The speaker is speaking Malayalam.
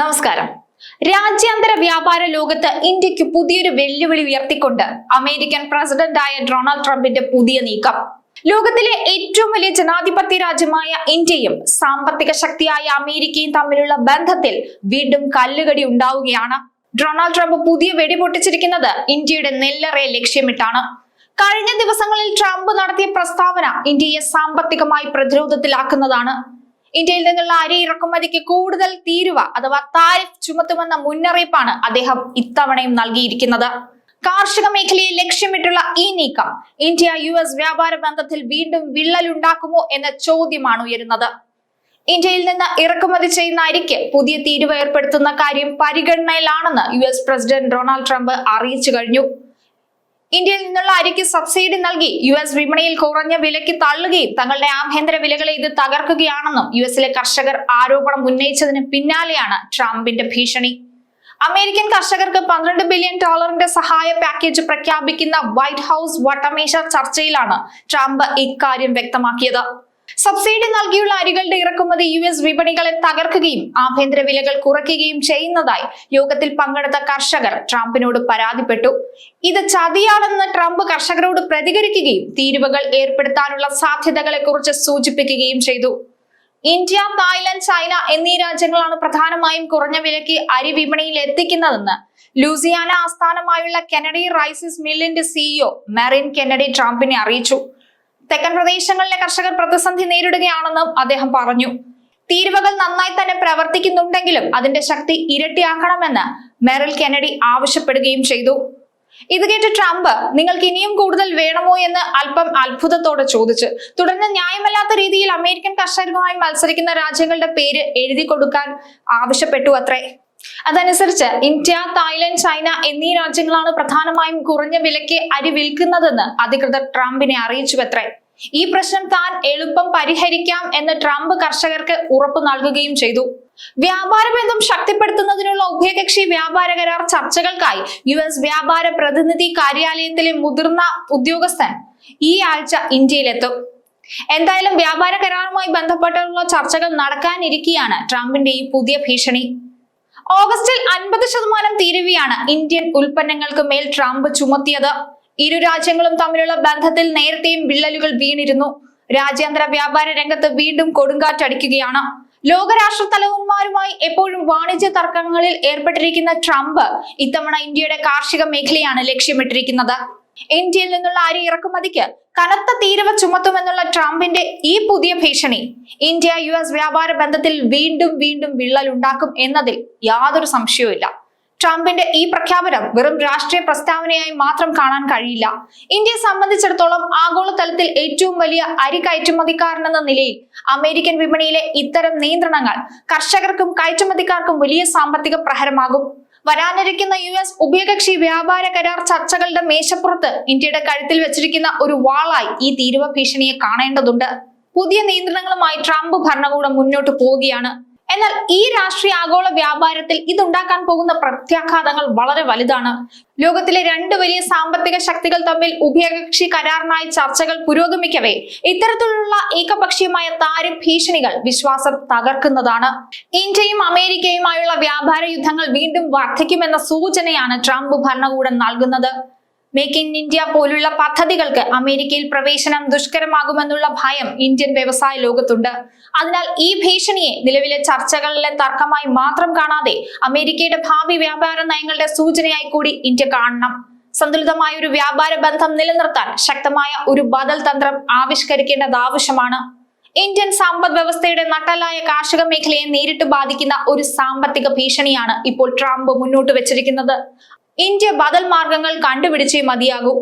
നമസ്കാരം. രാജ്യാന്തര വ്യാപാര ലോകത്ത് ഇന്ത്യയ്ക്ക് പുതിയൊരു വെല്ലുവിളി ഉയർത്തിക്കൊണ്ട് അമേരിക്കൻ പ്രസിഡന്റായ ഡൊണാൾഡ് ട്രംപിന്റെ പുതിയ നീക്കം. ലോകത്തിലെ ഏറ്റവും വലിയ ജനാധിപത്യ രാജ്യമായ ഇന്ത്യയും സാമ്പത്തിക ശക്തിയായ അമേരിക്കയും തമ്മിലുള്ള ബന്ധത്തിൽ വീണ്ടും കല്ലുകടി ഉണ്ടാവുകയാണ്. ഡൊണാൾഡ് ട്രംപ് പുതിയ വെടിപൊട്ടിച്ചിരിക്കുന്നത് ഇന്ത്യയുടെ നെല്ലറയെ ലക്ഷ്യമിട്ടാണ്. കഴിഞ്ഞ ദിവസങ്ങളിൽ ട്രംപ് നടത്തിയ പ്രസ്താവന ഇന്ത്യയെ സാമ്പത്തികമായി പ്രതിരോധത്തിലാക്കുന്നതാണ്. ഇന്ത്യയിൽ നിന്നുള്ള അരി ഇറക്കുമതിക്ക് കൂടുതൽ തീരുവ അഥവാ താരിഫ് ചുമത്തുമെന്ന മുന്നറിയിപ്പാണ് അദ്ദേഹം ഇത്തവണയും നൽകിയിരിക്കുന്നത്. കാർഷിക മേഖലയെ ലക്ഷ്യമിട്ടുള്ള ഈ നീക്കം ഇന്ത്യ യു എസ് വ്യാപാര ബന്ധത്തിൽ വീണ്ടും വിള്ളലുണ്ടാക്കുമോ എന്ന ചോദ്യമാണ് ഉയരുന്നത്. ഇന്ത്യയിൽ നിന്ന് ഇറക്കുമതി ചെയ്യുന്ന അരിക്ക് പുതിയ തീരുവ ഏർപ്പെടുത്തുന്ന കാര്യം പരിഗണനയിലാണെന്ന് U S president Donald Trump അറിയിച്ചു കഴിഞ്ഞു. ഇന്ത്യയിൽ നിന്നുള്ള അരിക്ക് സബ്സിഡി നൽകി യു എസ് വിപണിയിൽ കുറഞ്ഞ വിലയ്ക്ക് തള്ളുകയും തങ്ങളുടെ ആഭ്യന്തര വിലകളെ ഇത് തകർക്കുകയാണെന്നും യു എസിലെ കർഷകർ ആരോപണം ഉന്നയിച്ചതിന് പിന്നാലെയാണ് ട്രംപിന്റെ ഭീഷണി. അമേരിക്കൻ കർഷകർക്ക് പന്ത്രണ്ട് ബില്യൺ ഡോളറിന്റെ സഹായ പാക്കേജ് പ്രഖ്യാപിക്കുന്ന വൈറ്റ് ഹൌസ് വട്ടമേശ ചർച്ചയിലാണ് ട്രംപ് ഇക്കാര്യം വ്യക്തമാക്കിയത്. സബ്സിഡി നൽകിയുള്ള അരികളുടെ ഇറക്കുമതി യു എസ് വിപണികളെ തകർക്കുകയും ആഭ്യന്തര വിലകൾ കുറയ്ക്കുകയും ചെയ്യുന്നതായി യോഗത്തിൽ പങ്കെടുത്ത കർഷകർ ട്രംപിനോട് പരാതിപ്പെട്ടു. ഇത് ചതിയാണെന്ന് ട്രംപ് കർഷകരോട് പ്രതികരിക്കുകയും തീരുവകൾ ഏർപ്പെടുത്താനുള്ള സാധ്യതകളെ കുറിച്ച് സൂചിപ്പിക്കുകയും ചെയ്തു. ഇന്ത്യ തായ്ലൻഡ് ചൈന എന്നീ രാജ്യങ്ങളാണ് പ്രധാനമായും കുറഞ്ഞ വിലയ്ക്ക് അരി വിപണിയിൽ എത്തിക്കുന്നതെന്ന് ലൂസിയാന ആസ്ഥാനമായുള്ള കെനഡി റൈസിസ് മില്ലിന്റെ സിഇഒ മെറിൻ കെനഡി ട്രംപിനെ അറിയിച്ചു. തെക്കൻ പ്രദേശങ്ങളിലെ കർഷകർ പ്രതിസന്ധി നേരിടുകയാണെന്നും അദ്ദേഹം പറഞ്ഞു. തീരുവകൾ നന്നായി തന്നെ പ്രവർത്തിക്കുന്നുണ്ടെങ്കിലും അതിന്റെ ശക്തി ഇരട്ടിയാക്കണമെന്ന് മെറിൽ കെനഡി ആവശ്യപ്പെടുകയും ചെയ്തു. ഇത് കേട്ട് ട്രംപ് നിങ്ങൾക്ക് ഇനിയും കൂടുതൽ വേണമോ? എന്ന് അല്പം അത്ഭുതത്തോടെ ചോദിച്ചു. തുടർന്ന് ന്യായമല്ലാത്ത രീതിയിൽ അമേരിക്കൻ കർഷകരുമായി മത്സരിക്കുന്ന രാജ്യങ്ങളുടെ പേര് എഴുതി കൊടുക്കാൻ ആവശ്യപ്പെട്ടു അത്രേ. അതനുസരിച്ച് ഇന്ത്യ തായ്ലൻഡ് ചൈന എന്നീ രാജ്യങ്ങളാണ് പ്രധാനമായും കുറഞ്ഞ വിലയ്ക്ക് അരി വിൽക്കുന്നതെന്ന് അധികൃതർ ട്രംപിനെ അറിയിച്ചുവത്രേ ഈ പ്രശ്നം താൻ എളുപ്പം പരിഹരിക്കാം എന്ന് ട്രംപ് കർഷകർക്ക് ഉറപ്പ് നൽകുകയും ചെയ്തു. വ്യാപാര ബന്ധം ശക്തിപ്പെടുത്തുന്നതിനുള്ള ഉഭയകക്ഷി വ്യാപാര കരാർ ചർച്ചകൾക്കായി യു എസ് വ്യാപാര പ്രതിനിധി കാര്യാലയത്തിലെ മുതിർന്ന ഉദ്യോഗസ്ഥൻ ഈ ആഴ്ച ഇന്ത്യയിലെത്തും. എന്തായാലും വ്യാപാര കരാറുമായി ബന്ധപ്പെട്ടുള്ള ചർച്ചകൾ നടക്കാനിരിക്കെയാണ് ട്രംപിന്റെ ഈ പുതിയ ഭീഷണി. ഓഗസ്റ്റിൽ അൻപത് ശതമാനം തീരുവയാണ് ഇന്ത്യൻ ഉൽപ്പന്നങ്ങൾക്ക് മേൽ ട്രംപ് ചുമത്തിയത്. ഇരു രാജ്യങ്ങളും തമ്മിലുള്ള ബന്ധത്തിൽ നേരത്തെയും വിള്ളലുകൾ വീണിരുന്നു. രാജ്യാന്തര വ്യാപാര രംഗത്ത് വീണ്ടും കൊടുങ്കാറ്റടിക്കുകയാണ് ലോകരാഷ്ട്ര തലവന്മാരുമായി എപ്പോഴും വാണിജ്യ തർക്കങ്ങളിൽ ഏർപ്പെട്ടിരിക്കുന്ന ട്രംപ് ഇത്തവണ ഇന്ത്യയുടെ കാർഷിക മേഖലയാണ് ലക്ഷ്യമിട്ടിരിക്കുന്നത്. ഇന്ത്യയിൽ നിന്നുള്ള അരി ഇറക്കുമതിക്ക് കനത്ത തീരവ ചുമത്തുമെന്നുള്ള ട്രംപിന്റെ ഈ പുതിയ ഭീഷണി ഇന്ത്യ യു വ്യാപാര ബന്ധത്തിൽ വീണ്ടും വീണ്ടും വിള്ളലുണ്ടാക്കും എന്നതിൽ യാതൊരു സംശയവുമില്ല. ട്രംപിന്റെ ഈ പ്രഖ്യാപനം വെറും രാഷ്ട്രീയ പ്രസ്താവനയായി മാത്രം കാണാൻ കഴിയില്ല. ഇന്ത്യയെ സംബന്ധിച്ചിടത്തോളം ആഗോളതലത്തിൽ ഏറ്റവും വലിയ അരി കയറ്റുമതിക്കാരനെന്ന നിലയിൽ അമേരിക്കൻ വിപണിയിലെ ഇത്തരം നിയന്ത്രണങ്ങൾ കർഷകർക്കും കയറ്റുമതിക്കാർക്കും വലിയ സാമ്പത്തിക പ്രഹരമാകും. വരാനിരിക്കുന്ന യു എസ് ഉഭയകക്ഷി വ്യാപാര കരാർ ചർച്ചകളുടെ മേശപ്പുറത്ത് ഇന്ത്യയുടെ കഴുത്തിൽ വെച്ചിരിക്കുന്ന ഒരു വാളായി ഈ തീരുവ ഭീഷണിയെ കാണേണ്ടതുണ്ട്. പുതിയ നിയന്ത്രണങ്ങളുമായി ട്രംപ് ഭരണകൂടം മുന്നോട്ട് പോവുകയാണ്. എന്നാൽ ഈ രാഷ്ട്രീയ ആഗോള വ്യാപാരത്തിൽ ഇതുണ്ടാക്കാൻ പോകുന്ന പ്രത്യാഘാതങ്ങൾ വളരെ വലുതാണ്. ലോകത്തിലെ രണ്ട് വലിയ സാമ്പത്തിക ശക്തികൾ തമ്മിൽ ഉഭയകക്ഷി കരാറിനായി ചർച്ചകൾ പുരോഗമിക്കവേ ഇത്തരത്തിലുള്ള ഏകപക്ഷീയമായ താരിഫ് ഭീഷണികൾ വിശ്വാസം തകർക്കുന്നതാണ്. ഇന്ത്യയും അമേരിക്കയുമായുള്ള വ്യാപാര യുദ്ധങ്ങൾ വീണ്ടും വർദ്ധിക്കുമെന്ന സൂചനയാണ് ട്രംപ് ഭരണകൂടം നൽകുന്നത്. മേക്ക് ഇൻ ഇന്ത്യ പോലുള്ള പദ്ധതികൾക്ക് അമേരിക്കയിൽ പ്രവേശനം ദുഷ്കരമാകുമെന്നുള്ള ഭയം ഇന്ത്യൻ വ്യവസായ ലോകത്തുണ്ട്. അതിനാൽ ഈ ഭീഷണിയെ നിലവിലെ ചർച്ചകളിലെ തർക്കമായി മാത്രം കാണാതെ അമേരിക്കയുടെ ഭാവി വ്യാപാര നയങ്ങളുടെ സൂചനയായി കൂടി ഇന്ത്യ കാണണം. സന്തുലിതമായ ഒരു വ്യാപാര ബന്ധം നിലനിർത്താൻ ശക്തമായ ഒരു ബദൽ തന്ത്രം ആവിഷ്കരിക്കേണ്ടത് ആവശ്യമാണ്. ഇന്ത്യൻ സമ്പദ് വ്യവസ്ഥയുടെ നട്ടലായ കാർഷിക മേഖലയെ നേരിട്ട് ബാധിക്കുന്ന ഒരു സാമ്പത്തിക ഭീഷണിയാണ് ഇപ്പോൾ ട്രംപ് മുന്നോട്ട് വെച്ചിരിക്കുന്നത്. ഇന്ത്യ ബദൽ മാർഗങ്ങൾ കണ്ടുപിടിച്ചേ മതിയാകൂ.